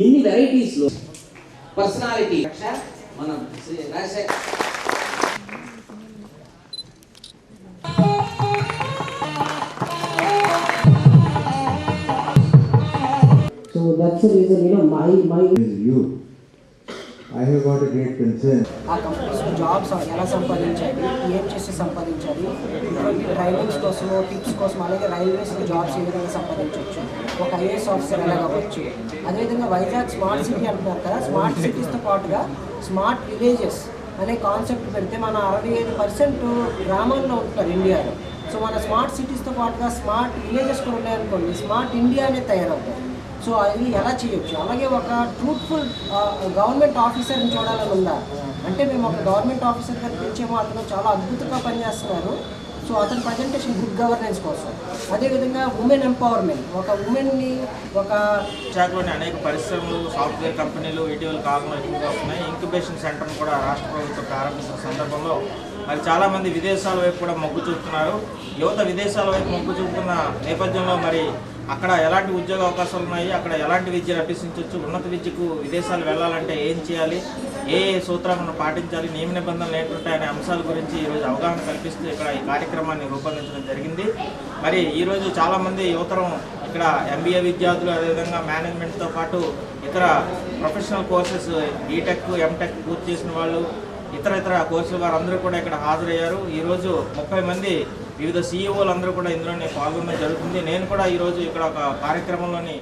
ఇన్ని వెరైటీస్లో పర్సనాలిటీ మనం Rajasekhar So that's the reason, you know, my my you. I have got a great ఆ companies jobs ఎలా సంపాదించాలి ఏం చేసి సంపాదించాలి ట్రైనింగ్స్ కోసం టిప్స్ కోసం అలాగే రైల్వేస్ జాబ్స్ ఏ విధంగా సంపాదించవచ్చు ఒక ఐఏఎస్ ఆఫీసర్ ఎలా అవ్వచ్చు. అదేవిధంగా వైజాగ్ స్మార్ట్ సిటీ అంటున్నారు కదా స్మార్ట్ సిటీస్తో పాటుగా స్మార్ట్ విలేజెస్ అనే కాన్సెప్ట్ పెడితే మన అరవై ఐదు పర్సెంట్ గ్రామాల్లో ఉంటారు ఇండియాలో. సో మన స్మార్ట్ సిటీస్తో పాటుగా స్మార్ట్ విలేజెస్ కూడా ఉన్నాయనుకోండి స్మార్ట్ ఇండియా అనేది తయారవుతుంది సో అది ఎలా చేయొచ్చు? అలాగే ఒక ట్రూత్ఫుల్ గవర్నమెంట్ ఆఫీసర్ని చూడాలని ఉందా? అంటే మేము ఒక గవర్నమెంట్ ఆఫీసర్ గారు పిలిచేమో అతను చాలా అద్భుతంగా పనిచేస్తున్నారు. సో అతని ప్రజెంటేషన్ గుడ్ గవర్నెన్స్ కోసం. అదేవిధంగా ఉమెన్ ఎంపవర్మెంట్ ఒక ఉమెన్ని ఒక విశాఖలోని అనేక పరిశ్రమలు సాఫ్ట్వేర్ కంపెనీలు ఇటీవల కాలంలో ఎక్కువగా వస్తున్నాయి. ఇంక్యుబేషన్ సెంటర్ను కూడా రాష్ట్ర ప్రభుత్వం ప్రారంభించిన సందర్భంలో మరి చాలామంది విదేశాల వైపు కూడా మొగ్గు చూపుతున్నారు. యువత విదేశాల వైపు మొగ్గు చూపుతున్న నేపథ్యంలో మరి అక్కడ ఎలాంటి ఉద్యోగ అవకాశాలు ఉన్నాయి? అక్కడ ఎలాంటి విద్యను అభ్యసించవచ్చు? ఉన్నత విద్యకు విదేశాలు వెళ్ళాలంటే ఏం చేయాలి? ఏ ఏ సూత్రాలను పాటించాలి? నియమ నిబంధనలు ఏంటుంటాయనే అంశాల గురించి ఈరోజు అవగాహన కల్పిస్తూ ఇక్కడ ఈ కార్యక్రమాన్ని రూపొందించడం జరిగింది. మరి ఈరోజు చాలామంది యువతరం ఇక్కడ ఎంబీఏ విద్యార్థులు అదేవిధంగా మేనేజ్మెంట్తో పాటు ఇతర ప్రొఫెషనల్ కోర్సెస్ బీటెక్ ఎంటెక్ పూర్తి చేసిన వాళ్ళు ఇతర ఇతర కోర్సుల వారందరూ కూడా ఇక్కడ హాజరయ్యారు. ఈరోజు ముప్పై మంది వివిధ సీఈఓలు అందరూ కూడా ఇందులోనే పాల్గొనడం జరుగుతుంది. నేను కూడా ఈరోజు ఇక్కడ ఒక కార్యక్రమంలోని